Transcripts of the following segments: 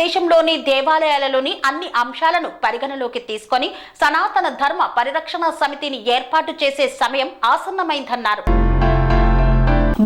భారతదేశంలోని దేవాలయాలలోని అన్ని అంశాలను పరిగణలోకి తీసుకొని సనాతన ధర్మ పరిరక్షణ సమితిని ఏర్పాటు చేసే సమయం ఆసన్నమైందన్నారు.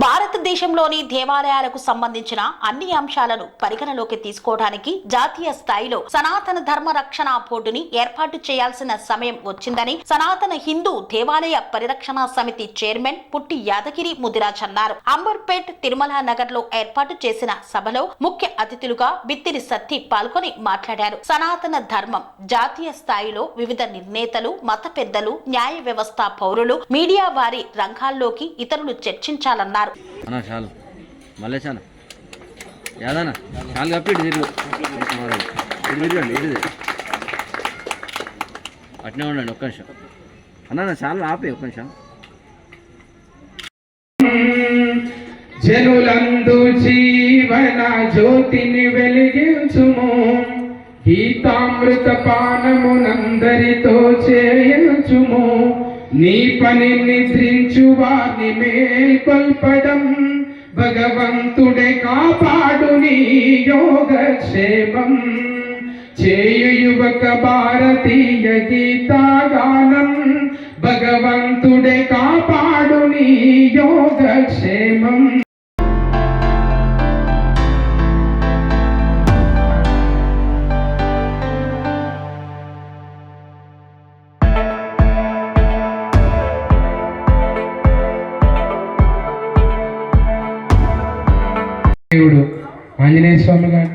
భారతదేశంలోని దేవాలయాలకు సంబంధించిన అన్ని అంశాలను పరిగణలోకి తీసుకోవడానికి జాతీయ స్థాయిలో సనాతన ధర్మ రక్షణ బోర్డుని ఏర్పాటు చేయాల్సిన సమయం వచ్చిందని సనాతన హిందూ దేవాలయ పరిరక్షణ సమితి చైర్మన్ పుట్టి యాదగిరి ముదిరాజ్ అన్నారు. అంబర్పేట్ తిరుమల నగర్లో ఏర్పాటు చేసిన సభలో ముఖ్య అతిథులుగా బిత్తిరి సత్తి పాల్గొని మాట్లాడారు. సనాతన ధర్మం జాతీయ స్థాయిలో వివిధ నిర్ణేతలు మత పెద్దలు న్యాయ వ్యవస్థ పౌరులు మీడియా వారి రంగాల్లోకి ఇతరులు చర్చించాలన్నారు. తిరుగు. అట్నే ఉండండి ఒక్క నిమిషం. అన్న చాలు ఆపే ఒక్క నిమిషం. జనులందు జీవన జ్యోతిని వెలిగించుము. గీతామృత పానమునందరితో చేయించుము. నీ పని నిద్రించు వారిని మేల్కొల్పడం భగవంతుడే కాపాడు నీ యోగక్షేమం. చేయు యువక భారతీయ గీతాగానం భగవంతుడే కాపాడు నీ యోగక్షేమం. దేవుడు ఆంజనేయ స్వామి కానీ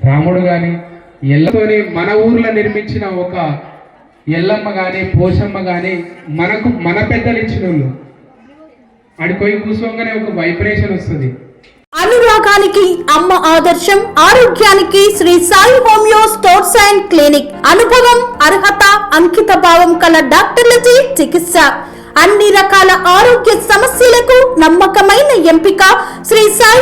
రాముడు కానీ ఎల్లతోని మన ఊర్లో నిర్మించిన ఒక ఎల్లమ్మ కానీ పోషమ్మ కానీ మనకు మన పెద్దలు ఇచ్చిన వాళ్ళు ఆడికి పోయి కూర్చోగానే ఒక వైబ్రేషన్ వస్తుంది. అనురాగానికి అమ్మ ఆదర్శం ఆరోగ్యానికి Sri Sai homeo stores and clinic. అనుభవం అర్హత అంకిత భావం కల డాక్టర్లచే చికిత్స. అన్ని రకాల ఆరోగ్య సమస్యలకు నమ్మకమైన ఎంపిక Sri Sai